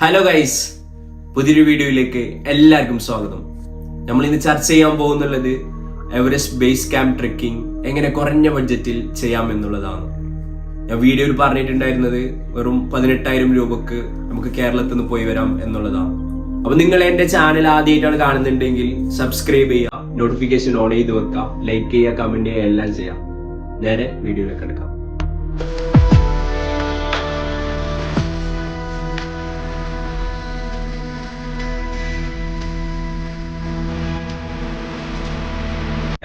Hello guys പുതിയൊരു വീഡിയോയിലേക്ക് എല്ലാവർക്കും സ്വാഗതം. നമ്മൾ ഇന്ന് ചർച്ച ചെയ്യാൻ പോകുന്നുള്ളത് എവറസ്റ്റ് ബേസ് ക്യാമ്പ് ട്രെക്കിംഗ് എങ്ങനെ കുറഞ്ഞ ബഡ്ജറ്റിൽ ചെയ്യാം എന്നുള്ളതാണ് ഞാൻ വീഡിയോയിൽ പറഞ്ഞിട്ടുണ്ടായിരുന്നത് വെറും പതിനെട്ടായിരം രൂപക്ക് നമുക്ക് കേരളത്തിൽ നിന്ന് പോയി വരാം എന്നുള്ളതാണ്. അപ്പൊ നിങ്ങൾ എന്റെ ചാനൽ ആദ്യമായിട്ടാണ് കാണുന്നുണ്ടെങ്കിൽ സബ്സ്ക്രൈബ് ചെയ്യുക നോട്ടിഫിക്കേഷൻ ഓൺ ചെയ്ത് വെക്കാം ലൈക്ക് ചെയ്യുക കമന്റ് ചെയ്യുക എല്ലാം ചെയ്യാം. നേരെ വീഡിയോയിലേക്ക് എടുക്കാം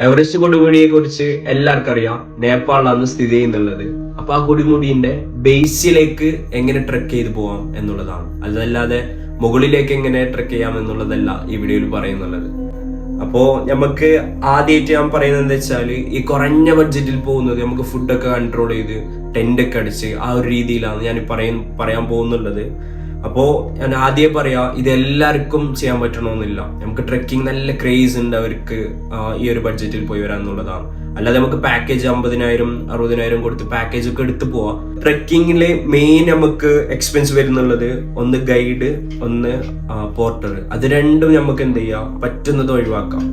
എവറസ്റ്റ് കൊടുമുടിയെ കുറിച്ച് എല്ലാവർക്കും അറിയാം നേപ്പാളിലാണ് സ്ഥിതി ചെയ്യുന്നുള്ളത്. അപ്പൊ ആ കൊടുമുടിന്റെ ബേസിലേക്ക് എങ്ങനെ ട്രെക്ക് ചെയ്ത് പോവാം എന്നുള്ളതാണ്. അതല്ലാതെ മുകളിലേക്ക് എങ്ങനെ ട്രെക്ക് ചെയ്യാം എന്നുള്ളതല്ല ഈ വീഡിയോയിൽ പറയുന്നുള്ളത്. അപ്പോ നമുക്ക് ആദ്യമായിട്ട് ഞാൻ പറയുന്നത് എന്താ വെച്ചാൽ ഈ കുറഞ്ഞ ബഡ്ജറ്റിൽ പോകുന്നത് നമുക്ക് ഫുഡൊക്കെ കൺട്രോൾ ചെയ്ത് ടെന്റ് ഒക്കെ അടിച്ച് ആ ഒരു രീതിയിലാണ് ഞാൻ പറയാൻ പറയാൻ പോകുന്നുള്ളത്. അപ്പോ ഞാൻ ആദ്യം പറയാ ഇത് എല്ലാവർക്കും ചെയ്യാൻ പറ്റണമെന്നില്ല നമുക്ക് ട്രെക്കിംഗ് നല്ല ക്രേസ് ഉണ്ട് അവർക്ക് ഈ ഒരു ബഡ്ജറ്റിൽ പോയി വരാൻ എന്നുള്ളതാണ് അല്ലാതെ നമുക്ക് പാക്കേജ് അമ്പതിനായിരം അറുപതിനായിരം കൊടുത്ത് പാക്കേജ് ഒക്കെ എടുത്ത് പോവാം. ട്രെക്കിങ്ങിൽ മെയിൻ നമുക്ക് എക്സ്പെൻസ് വരുന്നുള്ളത് ഒന്ന് ഗൈഡ് ഒന്ന് പോർട്ടർ അത് രണ്ടും നമുക്ക് എന്ത് ചെയ്യാം പറ്റുന്നത് ഒഴിവാക്കാം.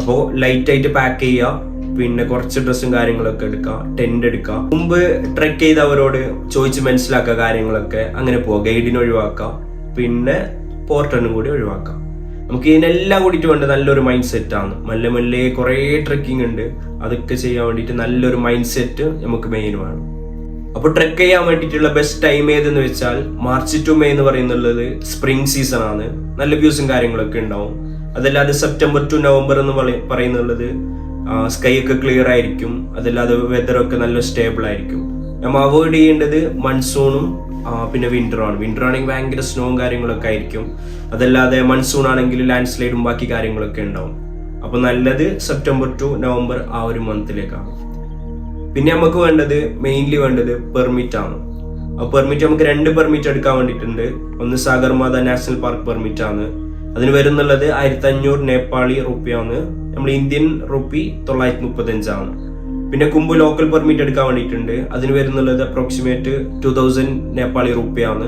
അപ്പോൾ ലൈറ്റ് ആയിട്ട് പാക്ക് ചെയ്യുക പിന്നെ കുറച്ച് ഡ്രസ്സും കാര്യങ്ങളൊക്കെ എടുക്കാം ടെന്റ് എടുക്കാം. മുമ്പ് ട്രെക്ക് ചെയ്ത് അവരോട് ചോദിച്ച് മനസ്സിലാക്കുക കാര്യങ്ങളൊക്കെ അങ്ങനെ പോവാം. ഗൈഡിനെ ഒഴിവാക്കാം. പിന്നെ പോർട്ടറിനും കൂടി ഒഴിവാക്കാം. നമുക്ക് ഇതിനെല്ലാം കൂടിയിട്ട് വേണ്ട നല്ലൊരു മൈൻഡ് സെറ്റ് ആണ്. മെല്ലെ മെല്ലെ കുറേ ട്രെക്കിംഗ് ഉണ്ട്. അതൊക്കെ ചെയ്യാൻ വേണ്ടിയിട്ട് നല്ലൊരു മൈൻഡ് സെറ്റ് നമുക്ക് മെയിൻ വേണം. അപ്പൊ ട്രെക്ക് ചെയ്യാൻ വേണ്ടിയിട്ടുള്ള ബെസ്റ്റ് ടൈം ഏതെന്ന് വെച്ചാൽ മാർച്ച് ടു മേ എന്ന് പറയുന്നുള്ളത് സ്പ്രിംഗ് സീസൺ ആണ്. നല്ല വ്യൂസും കാര്യങ്ങളൊക്കെ ഉണ്ടാവും. അതല്ലാതെ സെപ്റ്റംബർ ടു നവംബർ എന്ന് പറയുന്നുള്ളത് സ്കൈ ഒക്കെ ക്ലിയർ ആയിരിക്കും. അതല്ലാതെ വെതറൊക്കെ നല്ല സ്റ്റേബിൾ ആയിരിക്കും. നമ്മൾ അവോയ്ഡ് ചെയ്യേണ്ടത് മൺസൂണും പിന്നെ വിന്ററും വിന്റർ ആണെങ്കിൽ ഭയങ്കര സ്നോവും കാര്യങ്ങളൊക്കെ ആയിരിക്കും. അതല്ലാതെ മൺസൂൺ ആണെങ്കിൽ ലാൻഡ് സ്ലൈഡും ബാക്കി കാര്യങ്ങളൊക്കെ ഉണ്ടാവും. അപ്പോൾ നല്ലത് സെപ്റ്റംബർ ടു നവംബർ ആ ഒരു മന്തിലേക്കാണ് പിന്നെ നമുക്ക് വേണ്ടത് മെയിൻലി വേണ്ടത് പെർമിറ്റ് ആണ്. ആ പെർമിറ്റ് നമുക്ക് രണ്ട് പെർമിറ്റ് എടുക്കാൻ വേണ്ടിയിട്ടുണ്ട്. ഒന്ന് സാഗർമാത നാഷണൽ പാർക്ക് പെർമിറ്റ് ആണ്. അതിന് വരുന്നുള്ളത് ആയിരത്തി അഞ്ഞൂറ് നേപ്പാളി റുപ്പിയാണ് നമ്മൾ ഇന്ത്യൻ റുപ്പി തൊള്ളായിരത്തി മുപ്പത്തി അഞ്ചാണ് പിന്നെ കുമ്പ് ലോക്കൽ പെർമിറ്റ് എടുക്കാൻ വേണ്ടിയിട്ടുണ്ട്. അതിന് വരുന്നുള്ളത് അപ്രോക്സിമേറ്റ് ടു തൗസൻഡ് നേപ്പാളി റുപ്പിയാണ്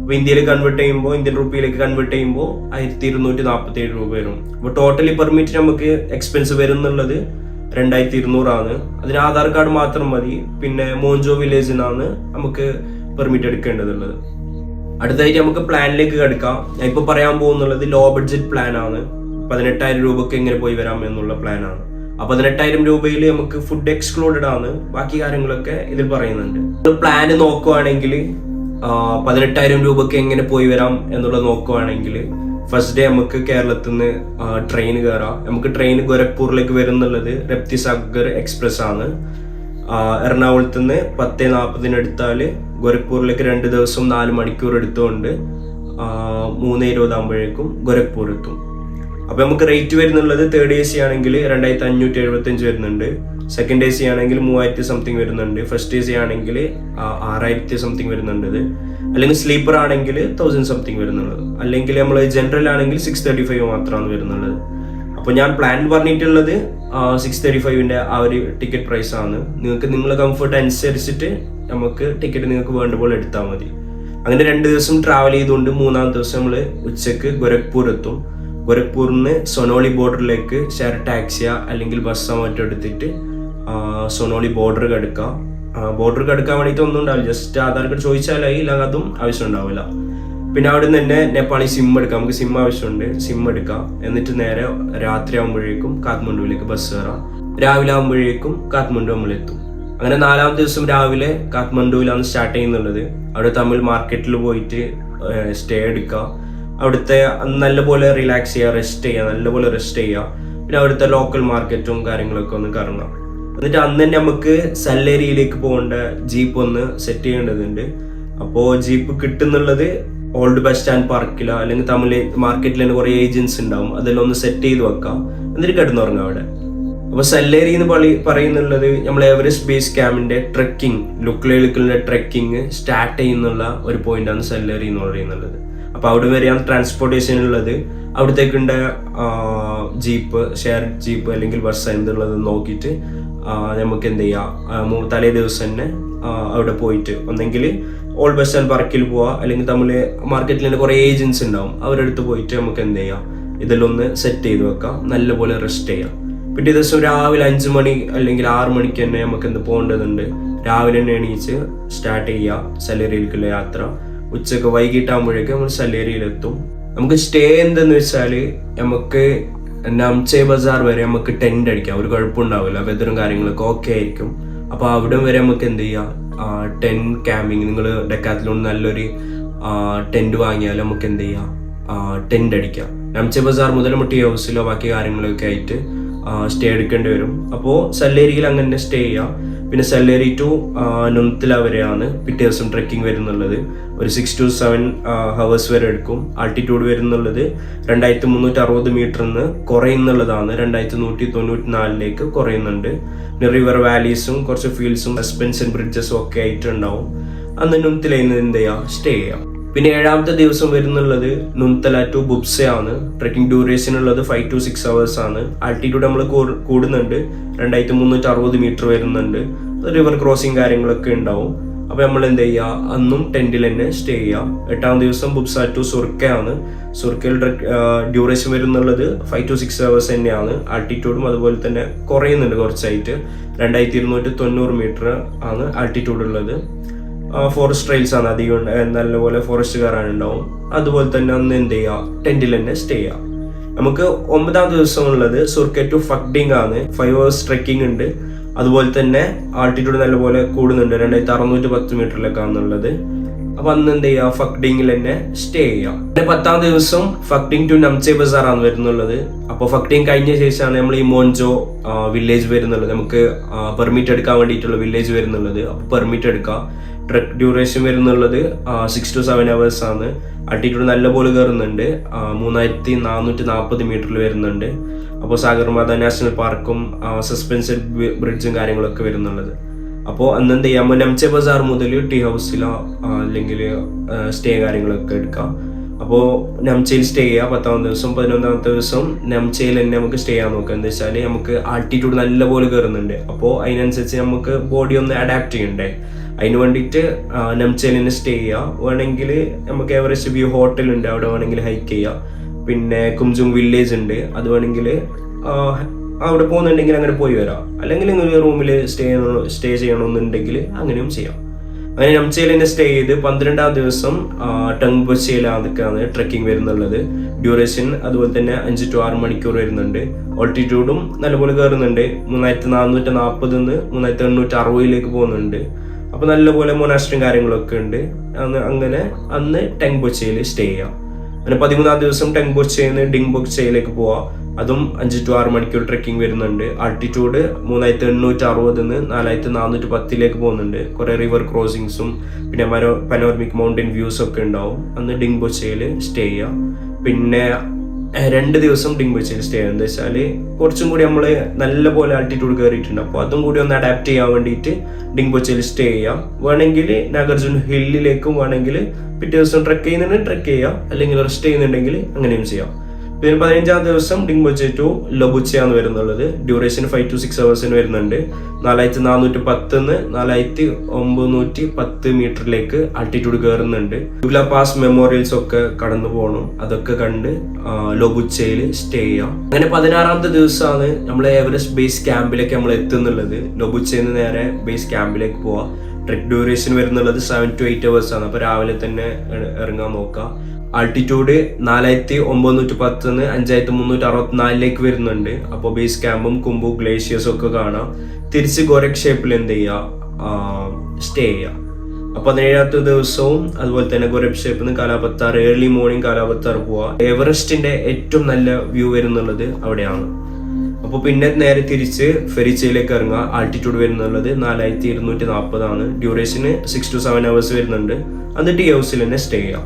അപ്പോൾ ഇന്ത്യയിൽ കൺവേർട്ട് ചെയ്യുമ്പോൾ ഇന്ത്യൻ റുപ്പിയിലേക്ക് കൺവേർട്ട് ചെയ്യുമ്പോൾ ആയിരത്തി ഇരുന്നൂറ്റി നാൽപ്പത്തി ഏഴ് രൂപ വരും. അപ്പോൾ ടോട്ടലി പെർമിറ്റ് നമുക്ക് എക്സ്പെൻസ് വരുന്നുള്ളത് രണ്ടായിരത്തി ഇരുന്നൂറാണ് അതിന് ആധാർ കാർഡ് മാത്രം മതി. പിന്നെ മോഞ്ചോ വില്ലേജിനാണ് നമുക്ക് പെർമിറ്റ് എടുക്കേണ്ടതുള്ളത്. അടുത്തായിട്ട് നമുക്ക് പ്ലാനിലേക്ക് കിടക്കാം. ഞാൻ ഇപ്പൊ പറയാൻ പോകുന്നുള്ളത് ലോ ബഡ്ജറ്റ് പ്ലാൻ ആണ്. പതിനെട്ടായിരം രൂപക്ക് എങ്ങനെ പോയി വരാം എന്നുള്ള പ്ലാനാണ് ആ പതിനെട്ടായിരം രൂപയിൽ നമുക്ക് ഫുഡ് എക്സ്ക്ലൂഡഡ് ആണ്. ബാക്കി കാര്യങ്ങളൊക്കെ ഇതിൽ പറയുന്നുണ്ട്. പ്ലാൻ നോക്കുവാണെങ്കിൽ പതിനെട്ടായിരം രൂപക്ക് എങ്ങനെ പോയി വരാം എന്നുള്ളത് നോക്കുവാണെങ്കിൽ ഫസ്റ്റ് ഡേ നമുക്ക് കേരളത്തിൽ നിന്ന് ട്രെയിൻ കയറാം നമുക്ക് ട്രെയിൻ ഗോരഖ്പൂരിലേക്ക് വരുന്നുള്ളത് രപ്തി സാഗർ എക്സ്പ്രസ് ആണ്. എറണാകുളത്ത് നിന്ന് പത്ത് നാൽപ്പതിന് എടുത്താൽ ഗോരഖ്പൂരിലേക്ക് രണ്ട് ദിവസം നാല് മണിക്കൂർ എടുത്തുകൊണ്ട് മൂന്ന് ഇരുപതാകുമ്പോഴേക്കും ഗോരഖ്പൂർ എത്തും അപ്പൊ നമുക്ക് റേറ്റ് വരുന്നുള്ളത് തേർഡ് എ സി ആണെങ്കിൽ രണ്ടായിരത്തി അഞ്ഞൂറ്റി എഴുപത്തി അഞ്ച് വരുന്നുണ്ട്. സെക്കൻഡ് എ സി ആണെങ്കിൽ മൂവായിരത്തി സംതിങ് വരുന്നുണ്ട്. ഫസ്റ്റ് എ സി ആണെങ്കിൽ ആറായിരത്തി സംതിങ് വരുന്നുണ്ട് അല്ലെങ്കിൽ സ്ലീപ്പർ ആണെങ്കിൽ തൗസൻഡ് സംതിങ് വരുന്നുള്ളത്. അല്ലെങ്കിൽ നമ്മൾ ജനറൽ ആണെങ്കിൽ സിക്സ് തേർട്ടി ഫൈവ് മാത്രമാണ് വരുന്നുള്ളത്. അപ്പോൾ ഞാൻ പ്ലാൻ പറഞ്ഞിട്ടുള്ളത് സിക്സ് തേർട്ടി ഫൈവിന്റെ ആ ഒരു ടിക്കറ്റ് പ്രൈസ് ആണ്. നിങ്ങൾക്ക് നിങ്ങളെ കംഫർട്ട് അനുസരിച്ചിട്ട് നമുക്ക് ടിക്കറ്റ് നിങ്ങൾക്ക് വേണ്ട പോലെ എടുത്താൽ മതി. അങ്ങനെ രണ്ട് ദിവസം ട്രാവൽ ചെയ്തുകൊണ്ട് മൂന്നാം ദിവസം നമ്മൾ ഉച്ചയ്ക്ക് ഗോരഖ്പൂർ എത്തും. ഗോരഖ്പൂരിൽ നിന്ന് സൊനോളി ബോർഡറിലേക്ക് ഷെയർ ടാക്സിയ അല്ലെങ്കിൽ ബസ്സോ മറ്റോ എടുത്തിട്ട് സൊനോളി ബോർഡർ കടക്കാം. ബോർഡർ കടക്കാൻ വേണ്ടിയിട്ട് ഒന്നും ഉണ്ടാവില്ല. ജസ്റ്റ് ആധാർ കാർഡ് ചോദിച്ചാലായി ഇല്ല അതും ആവശ്യം ഉണ്ടാവില്ല. പിന്നെ അവിടെ നിന്ന് തന്നെ നേപ്പാളി സിം എടുക്കാം. നമുക്ക് സിം ആവശ്യമുണ്ട്. സിം എടുക്കാം. എന്നിട്ട് നേരെ രാത്രി ആകുമ്പോഴേക്കും കാത്മണ്ഡുവിലേക്ക് ബസ് കയറാം രാവിലെ ആകുമ്പോഴേക്കും കാത്മണ്ഡു നമ്മളെത്തും അങ്ങനെ നാലാം ദിവസം രാവിലെ കാത്മണ്ഡുവിലാണ് സ്റ്റാർട്ട് ചെയ്യുന്നുള്ളത്. അവിടെ തമിഴ് മാർക്കറ്റിൽ പോയിട്ട് സ്റ്റേ എടുക്കുക അവിടുത്തെ നല്ലപോലെ റിലാക്സ് ചെയ്യുക റെസ്റ്റ് ചെയ്യുക നല്ലപോലെ റെസ്റ്റ് ചെയ്യുക പിന്നെ അവിടുത്തെ ലോക്കൽ മാർക്കറ്റും കാര്യങ്ങളൊക്കെ ഒന്ന് കറങ്ങാം. എന്നിട്ട് അന്ന് തന്നെ നമുക്ക് സല്ലേരിയിലേക്ക് പോകേണ്ട ജീപ്പ് ഒന്ന് സെറ്റ് ചെയ്യേണ്ടതുണ്ട്. അപ്പോൾ ജീപ്പ് കിട്ടുന്നുള്ളത് ഓൾഡ് ബസ് സ്റ്റാൻഡ് പാർക്കിലോ അല്ലെങ്കിൽ തമിഴ് മാർക്കറ്റിൽ തന്നെ കുറേ ഏജൻസ് ഉണ്ടാവും. അതെല്ലാം ഒന്ന് സെറ്റ് ചെയ്ത് വെക്കാം. എന്നിട്ട് കിടന്നുറങ്ങാം അവിടെ. അപ്പോൾ സെല്ലേരി എന്ന് പറ- പറയുന്നുള്ളത് നമ്മൾ എവറസ്റ്റ് ബേസ് ക്യാമ്പിന്റെ ട്രെക്കിംഗ് ലുക്ലേലുക്കളുടെ ട്രെക്കിംഗ് സ്റ്റാർട്ട് ചെയ്യുന്നുള്ള ഒരു പോയിന്റാണ് സെല്ലേരി എന്ന് പറയുന്നുള്ളത്. അപ്പോൾ അവിടെ വരെയാണ് ട്രാൻസ്പോർട്ടേഷൻ ഉള്ളത്. അവിടത്തേക്കുണ്ട ജീപ്പ് ഷെയർ ജീപ്പ് അല്ലെങ്കിൽ ബസ് എന്തുള്ളത് നോക്കിയിട്ട് നമുക്ക് എന്ത് ചെയ്യാം? തലേ ദിവസം തന്നെ അവിടെ പോയിട്ട് ഒന്നെങ്കിൽ ഓൾഡ് ബസ് വർക്കിൽ പാർക്കിൽ പോവാ. അല്ലെങ്കിൽ തമ്മിൽ മാർക്കറ്റിൽ തന്നെ കുറേ ഏജൻസ് ഉണ്ടാവും. അവരടുത്ത് പോയിട്ട് നമുക്ക് എന്ത് ചെയ്യാം? ഇതെല്ലാം ഒന്ന് സെറ്റ് ചെയ്ത് വെക്കാം. നല്ലപോലെ റെസ്റ്റ് ചെയ്യാം. പിറ്റേ ദിവസം രാവിലെ അഞ്ച് മണി അല്ലെങ്കിൽ ആറ് മണിക്ക് തന്നെ നമുക്ക് എന്ത് പോകേണ്ടതുണ്ട്? രാവിലെ തന്നെ എണീച്ച് സ്റ്റാർട്ട് ചെയ്യുക സലേരിയിലേക്കുള്ള യാത്ര. ഉച്ചയ്ക്ക് വൈകിട്ടാകുമ്പോഴേക്കും നമ്മൾ സലേരിയിലെത്തും നമുക്ക് സ്റ്റേ എന്തെന്ന് വെച്ചാൽ നമുക്ക് നംചെ ബസാർ വരെ നമുക്ക് ടെന്റ് അടിക്കാം. ഒരു കുഴപ്പമുണ്ടാവില്ല. വെതറും കാര്യങ്ങളൊക്കെ ഓക്കെ ആയിരിക്കും. അപ്പോൾ അവിടെ വരെ നമുക്ക് എന്ത് ചെയ്യാം? ടെൻ ക്യാമ്പിങ് നിങ്ങൾ ഡെക്കാത്തിലോൺ നല്ലൊരു ടെന്റ് വാങ്ങിയാൽ നമുക്ക് എന്ത് ചെയ്യാം? ടെന്റ് അടിക്കാം. നംചെ ബസാർ മുതൽ മുട്ടി ഹൗസിലോ ബാക്കി കാര്യങ്ങളൊക്കെ ആയിട്ട് സ്റ്റേ എടുക്കേണ്ടി വരും. അപ്പോൾ സല്ലേരിയിൽ അങ്ങനെ സ്റ്റേ ചെയ്യാം. പിന്നെ സല്ലേരി ടു നുന്തില വരെയാണ് പിറ്റേ ദിവസം ട്രെക്കിംഗ് വരുന്നുള്ളത്. ഒരു സിക്സ് ടു സെവൻ ഹവേഴ്സ് വരെ എടുക്കും. ആൾട്ടിറ്റ്യൂഡ് വരുന്നുള്ളത് രണ്ടായിരത്തി മുന്നൂറ്റി അറുപത് മീറ്ററിന്ന് കുറയുന്നുള്ളതാണ് രണ്ടായിരത്തി നൂറ്റി തൊണ്ണൂറ്റി നാലിലേക്ക് കുറയുന്നുണ്ട് പിന്നെ റിവർ വാലീസും കുറച്ച് ഫീൽഡ്സും സസ്പെൻഷൻ ബ്രിഡ്ജസും ഒക്കെ ആയിട്ടുണ്ടാവും. അന്ന് നുന്തിലയിൽ നിന്ന് എന്ത് ചെയ്യാം? സ്റ്റേ ചെയ്യാം. പിന്നെ ഏഴാമത്തെ ദിവസം വരുന്നുള്ളത് നുന്തല ടു ബുബ്സയാണ്. ട്രെക്കിംഗ് ഡ്യൂറേഷൻ ഉള്ളത് ഫൈവ് ടു സിക്സ് അവേഴ്സ് ആണ്. ആൾട്ടിറ്റ്യൂഡ് നമ്മൾ കൂടുന്നുണ്ട്. രണ്ടായിരത്തി മുന്നൂറ്റി അറുപത് മീറ്റർ വരുന്നുണ്ട്. റിവർ ക്രോസിംഗ് കാര്യങ്ങളൊക്കെ ഉണ്ടാവും. അപ്പൊ നമ്മൾ എന്ത് ചെയ്യുക അന്നും ടെന്റിൽ തന്നെ സ്റ്റേ ചെയ്യാം. എട്ടാം ദിവസം ബുബ്സ ടു സുർക്കയാണ്. സുർക്കയിൽ ഡ്യൂറേഷൻ വരുന്നുള്ളത് ഫൈവ് ടു സിക്സ് അവേഴ്സ് തന്നെയാണ്. ആൾട്ടിറ്റ്യൂഡും അതുപോലെ തന്നെ കുറയുന്നുണ്ട് കുറച്ചായിട്ട്. രണ്ടായിരത്തി ഇരുന്നൂറ്റി തൊണ്ണൂറ് മീറ്റർ ആണ് ആൾട്ടിറ്റ്യൂഡ് ഉള്ളത്. ഫോറസ്റ്റ് ട്രെയിൽസ് ആണ് അധികം. നല്ലപോലെ ഫോറസ്റ്റ് കയറാനുണ്ടാവും അതുപോലെ തന്നെ അന്ന് എന്ത് ചെയ്യുക ടെന്റിൽ തന്നെ സ്റ്റേ ചെയ്യാം. നമുക്ക് ഒമ്പതാം ദിവസം ഉള്ളത് സുർക്കെ ടു ഫക്ഡിങ് ആണ്. ഫൈവ് ഹവേഴ്സ് ട്രെക്കിംഗ് ഉണ്ട്. അതുപോലെ തന്നെ ആൾട്ടിറ്റ്യൂഡ് നല്ലപോലെ കൂടുന്നുണ്ട്. രണ്ടായിരത്തി അറുന്നൂറ്റി പത്ത് മീറ്ററിലേക്കാണെന്നുള്ളത് അപ്പൊ അന്ന് എന്ത് ചെയ്യുക ഫക്ഡിങ്ങിൽ തന്നെ സ്റ്റേ ചെയ്യാം. പിന്നെ പത്താം ദിവസം ഫക്ഡിങ് ടു നംസെ ബസാർ ആണ് വരുന്നുള്ളത്. അപ്പോൾ ഫക്ഡിങ് കഴിഞ്ഞ ശേഷമാണ് നമ്മൾ ഈ മോൻജോ വില്ലേജ് വരുന്നുള്ളത്. നമുക്ക് പെർമിറ്റ് എടുക്കാൻ വേണ്ടിയിട്ടുള്ള വില്ലേജ് വരുന്നുള്ളത്. അപ്പോൾ പെർമിറ്റ് എടുക്കാം. ട്രക്ക് ഡ്യൂറേഷൻ വരുന്നുള്ളത് സിക്സ് ടു സെവൻ അവേഴ്സ് ആണ്. അട്ടിറ്റ്യൂഡ് നല്ല പോലെ കയറുന്നുണ്ട്. മൂന്നായിരത്തി നാനൂറ്റി നാൽപ്പത് മീറ്ററിൽ വരുന്നുണ്ട്. അപ്പോൾ സാഗർമാത നാഷണൽ പാർക്കും സസ്പെൻഷൻ ബ്രിഡ്ജും കാര്യങ്ങളൊക്കെ വരുന്നുള്ളത്. അപ്പോൾ അന്ന് എന്ത് ചെയ്യാം? നംചെ ബസാർ മുതൽ ടീ ഹൗസിലോ അല്ലെങ്കിൽ സ്റ്റേ കാര്യങ്ങളൊക്കെ എടുക്കാം. അപ്പോൾ നംചയിൽ സ്റ്റേ ചെയ്യുക പത്താം ദിവസം പതിനൊന്നാമത്തെ ദിവസം നംചയിൽ തന്നെ നമുക്ക് സ്റ്റേ ചെയ്യാൻ നോക്കുക എന്താ വെച്ചാൽ നമുക്ക് ആൾട്ടിറ്റ്യൂഡ് നല്ലപോലെ കയറുന്നുണ്ട്. അപ്പോൾ അതിനനുസരിച്ച് നമുക്ക് ബോഡി ഒന്ന് അഡാപ്റ്റ് ചെയ്യണ്ടേ? അതിന് വേണ്ടിയിട്ട് നംചേലിൽ സ്റ്റേ ചെയ്യുക വേണമെങ്കിൽ നമുക്ക് എവറസ്റ്റ് വ്യൂ ഹോട്ടൽ ഉണ്ട് അവിടെ വേണമെങ്കിൽ ഹൈക്ക് ചെയ്യാം. പിന്നെ കുംജും വില്ലേജ് ഉണ്ട് അത് വേണമെങ്കിൽ അവിടെ പോകുന്നുണ്ടെങ്കിൽ അങ്ങനെ പോയി വരാം. അല്ലെങ്കിൽ നിങ്ങൾ റൂമിൽ സ്റ്റേ സ്റ്റേ ചെയ്യണമെന്നുണ്ടെങ്കിൽ അങ്ങനെയും ചെയ്യാം. അങ്ങനെ നംചയിൽ തന്നെ സ്റ്റേ ചെയ്ത് പന്ത്രണ്ടാം ദിവസം ടങ്ബൊച്ചയിലാണ് ട്രെക്കിംഗ് വരുന്നുള്ളത്. ഡ്യൂറേഷൻ അതുപോലെ തന്നെ അഞ്ച് ടു ആറ് മണിക്കൂർ വരുന്നുണ്ട്. ഓൾട്ടിറ്റ്യൂഡും നല്ലപോലെ കയറുന്നുണ്ട്. മൂന്നായിരത്തി നാനൂറ്റി നാൽപ്പതിന്ന് മൂന്നായിരത്തി എണ്ണൂറ്റി അറുപതിലേക്ക് പോകുന്നുണ്ട്. അപ്പോൾ നല്ലപോലെ മൊനാസ്ട്രിയും കാര്യങ്ങളൊക്കെ ഉണ്ട്. അങ്ങനെ അന്ന് ടെങ്ബൊച്ചയിൽ സ്റ്റേ ചെയ്യാം. അങ്ങനെ പതിമൂന്നാം ദിവസം ടെങ്ബൊച്ചയിൽ നിന്ന് ഡിങ്ബൊച്ചയിലേക്ക് പോവാം. അതും അഞ്ച് ടു ആറ് മണിക്കൂർ ട്രെക്കിംഗ് വരുന്നുണ്ട്. ആൾട്ടിറ്റ്യൂഡ് മൂന്നായിരത്തി എണ്ണൂറ്റി അറുപതിൽ നിന്ന് നാലായിരത്തി നാനൂറ്റി പത്തിലേക്ക് പോകുന്നുണ്ട്. കുറേ റിവർ ക്രോസിങ്സും പിന്നെ മനോ പനോർമിക് മൗണ്ടൻ വ്യൂസ് ഒക്കെ ഉണ്ടാവും. അന്ന് ഡിങ്ബൊച്ചയിൽ സ്റ്റേ ചെയ്യാം. പിന്നെ രണ്ട് ദിവസം ഡിങ്ബൊച്ചയിൽ സ്റ്റേ എന്ന് വെച്ചാൽ കുറച്ചും കൂടി നമ്മൾ നല്ല പോലെ ആൾട്ടിറ്റ്യൂഡ് കയറിയിട്ടുണ്ട്. അപ്പോൾ അതും കൂടി ഒന്ന് അഡാപ്റ്റ് ചെയ്യാൻ വേണ്ടിയിട്ട് ഡിങ്ബൊച്ചയിൽ സ്റ്റേ ചെയ്യാം. വേണമെങ്കിൽ നാഗർജുൻ ഹില്ലിലേക്കും വേണമെങ്കിൽ പിറ്റേ ദിവസം ട്രെക്ക് ചെയ്യുന്നുണ്ടെങ്കിൽ ട്രെക്ക് ചെയ്യാം. അല്ലെങ്കിൽ റെസ്റ്റ് ചെയ്യുന്നുണ്ടെങ്കിൽ അങ്ങനെയും ചെയ്യാം. പിന്നെ പതിനഞ്ചാം ദിവസം ഡിങ്ബൊച്ചെ ടു ലൊബുച്ചയാണ് വരുന്നുള്ളത് ഡ്യൂറേഷൻ ഫൈവ് ടു സിക്സ് അവേഴ്സിന് വരുന്നുണ്ട്. നാലായിരത്തി നാനൂറ്റി പത്തുന്ന് നാലായിരത്തി ഒമ്പത് പത്ത് മീറ്ററിലേക്ക് ആൾട്ടിറ്റ്യൂഡ് കയറുന്നുണ്ട് ഗുഗ്ല പാസ് മെമ്മോറിയൽസ് ഒക്കെ കടന്നു പോകണം അതൊക്കെ കണ്ട് ലൊബുച്ചയിൽ സ്റ്റേ ചെയ്യാം. അങ്ങനെ പതിനാറാമത്തെ ദിവസമാണ് നമ്മൾ എവറസ്റ്റ് ബേസ് ക്യാമ്പിലേക്ക് നമ്മൾ എത്തുന്നുള്ളത്. ലൊബുച്ചയിൽ നിന്ന് നേരെ ബേസ് ക്യാമ്പിലേക്ക് പോവാം. ട്രെക്ക് ഡ്യൂറേഷൻ വരുന്നുള്ളത് സെവൻ ടു എയ്റ്റ് അവേഴ്സ് ആണ്. അപ്പോൾ രാവിലെ തന്നെ ഇറങ്ങാൻ നോക്കാം. ആൾട്ടിറ്റ്യൂഡ് നാലായിരത്തി ഒമ്പതിനൂറ്റി പത്തുനിന്ന് അഞ്ചായിരത്തി മുന്നൂറ്റി അറുപത്തിനാലിലേക്ക് വരുന്നുണ്ട് അപ്പോൾ ബേസ് ക്യാമ്പും കുമ്പു ഗ്ലേഷ്യേഴ്സും ഒക്കെ കാണാം. തിരിച്ച് ഗോരഖ് ഷേപ്പിൽ എന്ത് ചെയ്യുക സ്റ്റേ ചെയ്യുക അപ്പൊ പതിനേഴാമത്തെ ദിവസവും അതുപോലെ തന്നെ ഗോരഖ് ഷേപ്പിൽ നിന്ന് കാലാപത്താർ ഏർലി മോർണിംഗ് കാലാപത്താർ പോവാ എവറസ്റ്റിന്റെ ഏറ്റവും നല്ല വ്യൂ വരുന്നുള്ളത് അവിടെയാണ്. അപ്പോൾ പിന്നെ നേരെ തിരിച്ച് ഫെറിച്ചയിലേക്ക് ഇറങ്ങുക. ആൾട്ടിറ്റ്യൂഡ് വരുന്നുള്ളത് നാലായിരത്തി ഇരുന്നൂറ്റി നാൽപ്പതാണ് ഡ്യൂറേഷന് സിക്സ് ടു സെവൻ അവേഴ്സ് വരുന്നുണ്ട് എന്നിട്ട് ഈ ഹൗസിൽ തന്നെ സ്റ്റേ ചെയ്യാം.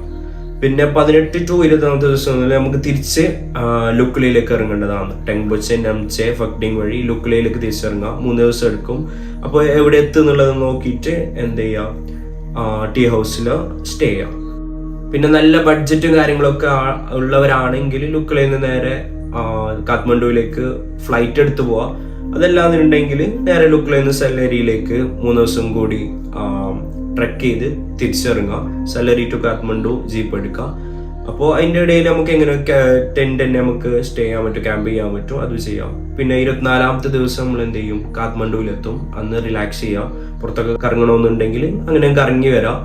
പിന്നെ പതിനെട്ട് ടു ഇരുപതാമത്തെ ദിവസം മുതൽ നമുക്ക് തിരിച്ച് ലുക്കുലയിലേക്ക് ഇറങ്ങേണ്ടതാണ്. ടെങ്ബൊച്ചെ നംചെ ഫക്ഡിങ് വഴി ലുക്കുലയിലേക്ക് തിരിച്ചിറങ്ങാം. മൂന്ന് ദിവസം എടുക്കും. അപ്പോൾ എവിടെ എത്തും എന്നുള്ളത് നോക്കിയിട്ട് എന്ത് ചെയ്യാം? ടീ ഹൗസിൽ സ്റ്റേ ചെയ്യാം. പിന്നെ നല്ല ബഡ്ജറ്റും കാര്യങ്ങളൊക്കെ ഉള്ളവരാണെങ്കിൽ ലുക്കിലയിൽ നിന്ന് നേരെ കാത്മണ്ഡുവിലേക്ക് ഫ്ലൈറ്റ് എടുത്ത് പോവാം. അതല്ലാന്നുണ്ടെങ്കിൽ നേരെ ലുക്കിലയിൽ നിന്ന് സെല്ലേരിയിലേക്ക് മൂന്ന് ദിവസം കൂടി ട്രക്ക് ചെയ്ത് തിരിച്ചിറങ്ങുക സലറി ടു കാത്മണ്ഡു ജീപ്പ് എടുക്കുക അപ്പോൾ അതിന്റെ ഇടയിൽ നമുക്ക് എങ്ങനെ ടെന്റ് തന്നെ നമുക്ക് സ്റ്റേ ചെയ്യാൻ പറ്റും ക്യാമ്പ് ചെയ്യാൻ പറ്റും അത് ചെയ്യാം. പിന്നെ ഇരുപത്തിനാലാമത്തെ ദിവസം നമ്മൾ എന്ത് ചെയ്യും? കാത്മണ്ഡുവിലെത്തും. അന്ന് റിലാക്സ് ചെയ്യാം. പുറത്തൊക്കെ കറങ്ങണമെന്നുണ്ടെങ്കിൽ അങ്ങനെ കറങ്ങി വരാം.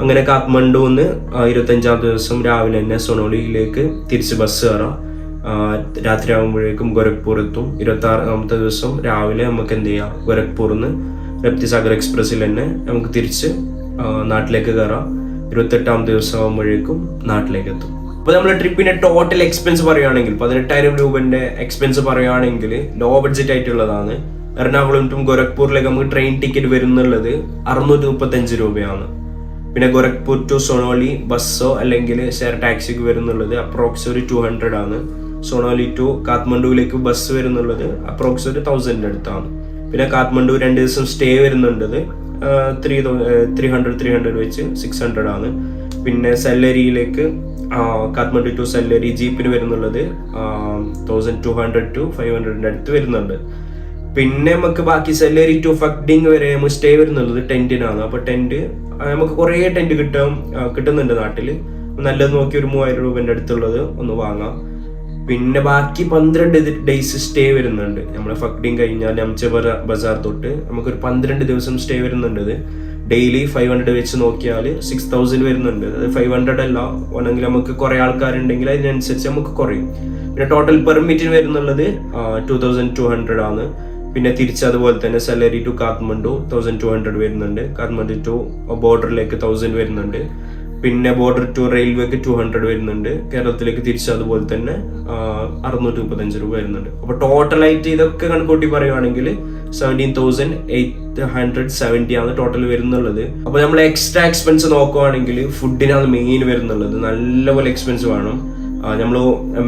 അങ്ങനെ കാത്മണ്ഡുന്ന് ഇരുപത്തഞ്ചാം ദിവസം രാവിലെ തന്നെ സൊണോളിയിലേക്ക് തിരിച്ച് ബസ് കയറാം. രാത്രി ആകുമ്പോഴേക്കും ഗോരഖ്പൂർ എത്തും ഇരുപത്തി ആറാമത്തെ ദിവസം രാവിലെ നമുക്ക് എന്ത് ചെയ്യാം? ഗോരഖ്പൂർന്ന് രപ്തിസാഗർ എക്സ്പ്രസ്സിൽ തന്നെ നമുക്ക് തിരിച്ച് നാട്ടിലേക്ക് കയറാം ഇരുപത്തെട്ടാം ദിവസം ആകുമ്പോഴേക്കും നാട്ടിലേക്ക് എത്തും അപ്പോൾ നമ്മൾ ട്രിപ്പിന്റെ ടോട്ടൽ എക്സ്പെൻസ് പറയുകയാണെങ്കിൽ പതിനെട്ടായിരം രൂപന്റെ എക്സ്പെൻസ് പറയുകയാണെങ്കിൽ ലോ ബഡ്ജറ്റ് ആയിട്ടുള്ളതാണ്. എറണാകുളം ടു ഗോരഖ്പൂരിലേക്ക് നമുക്ക് ട്രെയിൻ ടിക്കറ്റ് വരുന്നുള്ളത് അറുന്നൂറ്റി മുപ്പത്തഞ്ച് രൂപയാണ്. പിന്നെ ഗോരഖ്പൂർ ടു സൊണോലി ബസ്സോ അല്ലെങ്കിൽ ഷെയർ ടാക്സിക്ക് വരുന്നുള്ളത് അപ്രോക്സ് ഒരു ടു ഹൺഡ്രഡ് ആണ്. സൊണോലി ടു കാത്മണ്ഡുവിലേക്ക് ബസ് വരുന്നുള്ളത് അപ്രോക്സ് ഒരു തൗസൻഡിന്റെ അടുത്താണ്. പിന്നെ കാത്മണ്ഡു രണ്ട് ദിവസം stay വരുന്നുണ്ടത് three three hundred three hundred വെച്ച് സിക്സ് ഹൺഡ്രഡ് ആണ്. പിന്നെ സെല്ലരിയിലേക്ക് കാത്മണ്ഡു ടു സെല്ലരി ജീപ്പിന് വരുന്നുള്ളത് thousand two hundred to five ഹൺഡ്രഡിന്റെ അടുത്ത് വരുന്നുണ്ട്. പിന്നെ നമുക്ക് ബാക്കി സെല്ലറി ടു ഫക്ഡിങ് വരെ നമുക്ക് സ്റ്റേ വരുന്നുള്ളത് ടെന്റിനാണ് അപ്പോൾ ടെന്റ് നമുക്ക് കുറേ ടെന്റ് കിട്ടും കിട്ടുന്നുണ്ട് നാട്ടിൽ. നല്ലത് നോക്കി ഒരു മൂവായിരം രൂപന്റെ അടുത്തുള്ളത് ഒന്ന് വാങ്ങാം. പിന്നെ ബാക്കി പന്ത്രണ്ട് ഡേയ്സ് സ്റ്റേ വരുന്നുണ്ട്. നമ്മൾ ഫക്ഡിങ് കഴിഞ്ഞാൽ അംച്ച ബസാർ തൊട്ട് നമുക്കൊരു പന്ത്രണ്ട് ദിവസം സ്റ്റേ വരുന്നുണ്ട് ഡെയിലി ഫൈവ് ഹൺഡ്രഡ് വെച്ച് നോക്കിയാൽ സിക്സ് തൗസൻഡ് വരുന്നുണ്ട്. അത് ഫൈവ് ഹൺഡ്രഡ് അല്ല. വേണമെങ്കിൽ നമുക്ക് കുറേ ആൾക്കാരുണ്ടെങ്കിൽ അതിനനുസരിച്ച് നമുക്ക് കുറയും. പിന്നെ ടോട്ടൽ പെർമിറ്റിന് വരുന്നുള്ളത് ടു തൗസൻഡ് ടു ഹൺഡ്രഡ് ആണ്. പിന്നെ തിരിച്ച് അതുപോലെ തന്നെ Salleri to Kathmandu thousand two hundred വരുന്നുണ്ട്. കാത്മണ്ഡു ടു ബോർഡറിലേക്ക് തൗസൻഡ് വരുന്നുണ്ട്. പിന്നെ ബോർഡർ ടു റെയിൽവേക്ക് ടു ഹൺഡ്രഡ് വരുന്നുണ്ട്. കേരളത്തിലേക്ക് തിരിച്ച് അതുപോലെ തന്നെ അറുന്നൂറ്റി മുപ്പത്തഞ്ച് രൂപ വരുന്നുണ്ട്. അപ്പോൾ ടോട്ടലായിട്ട് ഇതൊക്കെ കണക്കൂട്ടി പറയുകയാണെങ്കിൽ seventeen thousand eight hundred seventy ആണ് ടോട്ടൽ വരുന്നുള്ളത്. അപ്പോൾ നമ്മൾ എക്സ്ട്രാ എക്സ്പെൻസ് നോക്കുവാണെങ്കിൽ ഫുഡിനാണ് മെയിൻ വരുന്നുള്ളത്. നല്ലപോലെ എക്സ്പെൻസ് വേണം. നമ്മൾ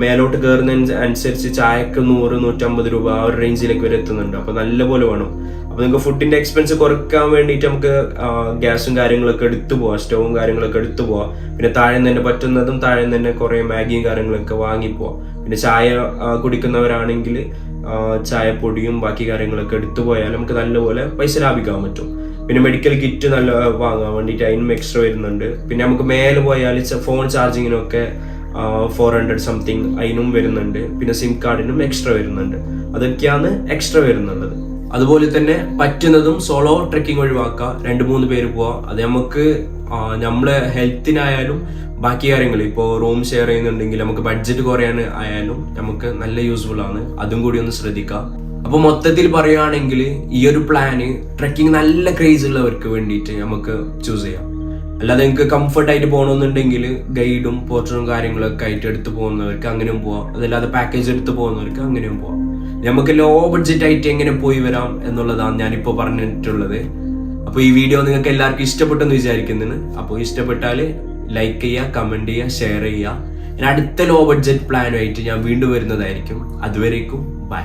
മേലോട്ട് കയറുന്നതിന് അനുസരിച്ച് ചായക്ക് നൂറ് നൂറ്റമ്പത് രൂപ ആ ഒരു റേഞ്ചിലേക്ക് വരെ എത്തുന്നുണ്ട്. അപ്പോൾ നല്ലപോലെ വേണം. അപ്പോൾ നിങ്ങൾക്ക് ഫുഡിന്റെ എക്സ്പെൻസ് കുറയ്ക്കാൻ വേണ്ടിയിട്ട് നമുക്ക് ഗ്യാസും കാര്യങ്ങളൊക്കെ എടുത്തു പോവാം സ്റ്റവും കാര്യങ്ങളൊക്കെ എടുത്തു പോവാം. പിന്നെ താഴെ നിന്ന് തന്നെ പറ്റുന്നതും താഴെ നിന്ന് തന്നെ കുറേ മാഗിയും കാര്യങ്ങളൊക്കെ വാങ്ങിപ്പോവാം പിന്നെ ചായ കുടിക്കുന്നവരാണെങ്കിൽ ചായപ്പൊടിയും ബാക്കി കാര്യങ്ങളൊക്കെ എടുത്തു പോയാൽ നമുക്ക് നല്ലപോലെ പൈസ ലാഭിക്കാൻ പറ്റും. പിന്നെ മെഡിക്കൽ കിറ്റ് നല്ല വാങ്ങാൻ വേണ്ടിയിട്ട് അതിനും എക്സ്ട്രാ വരുന്നുണ്ട്. പിന്നെ നമുക്ക് മേലെ പോയാൽ ഫോൺ ചാർജിങ്ങിനൊക്കെ ഫോർ ഹൺഡ്രഡ് സംതിങ് അതിനും വരുന്നുണ്ട്. പിന്നെ സിം കാർഡിനും എക്സ്ട്രാ വരുന്നുണ്ട്. അതൊക്കെയാണ് എക്സ്ട്രാ വരുന്നുള്ളത്. അതുപോലെ തന്നെ പറ്റുന്നതും സോളോ ട്രെക്കിംഗ് ഒഴിവാക്കുക രണ്ട് മൂന്ന് പേര് പോവാം അത് നമുക്ക് നമ്മളെ ഹെൽത്തിനായാലും ബാക്കി കാര്യങ്ങൾ ഇപ്പോൾ റൂം ഷെയർ ചെയ്യുന്നുണ്ടെങ്കിൽ നമുക്ക് ബഡ്ജറ്റ് കുറയാൻ ആയാലും നമുക്ക് നല്ല യൂസ്ഫുൾ ആണ്. അതും കൂടി ഒന്ന് ശ്രദ്ധിക്കാം അപ്പൊ മൊത്തത്തിൽ പറയുകയാണെങ്കിൽ ഈ ഒരു പ്ലാന് ട്രെക്കിംഗ് നല്ല ക്രേസ് ഉള്ളവർക്ക് വേണ്ടിയിട്ട് നമുക്ക് ചൂസ് ചെയ്യാം. അല്ലാതെ നിങ്ങൾക്ക് കംഫർട്ട് ആയിട്ട് പോകണമെന്നുണ്ടെങ്കിൽ ഗൈഡും പോർട്ടറും കാര്യങ്ങളൊക്കെ ആയിട്ട് എടുത്ത് പോകുന്നവർക്ക് അങ്ങനെയും പോവാം. അതല്ലാതെ പാക്കേജ് എടുത്ത് പോകുന്നവർക്ക് അങ്ങനെയും പോവാം. നമുക്ക് ലോ ബഡ്ജറ്റ് ആയിട്ട് എങ്ങനെ പോയി വരാം എന്നുള്ളതാണ് ഞാനിപ്പോൾ പറഞ്ഞിട്ടുള്ളത്. അപ്പോൾ ഈ വീഡിയോ നിങ്ങൾക്ക് എല്ലാവർക്കും ഇഷ്ടപ്പെട്ടെന്ന് വിചാരിക്കുന്നതിന് അപ്പോൾ ഇഷ്ടപ്പെട്ടാൽ ലൈക്ക് ചെയ്യുക കമന്റ് ചെയ്യുക ഷെയർ ചെയ്യുക. ഞാൻ അടുത്ത ലോ ബഡ്ജറ്റ് പ്ലാനുമായിട്ട് ഞാൻ വീണ്ടും വരുന്നതായിരിക്കും. അതുവരേക്കും ബൈ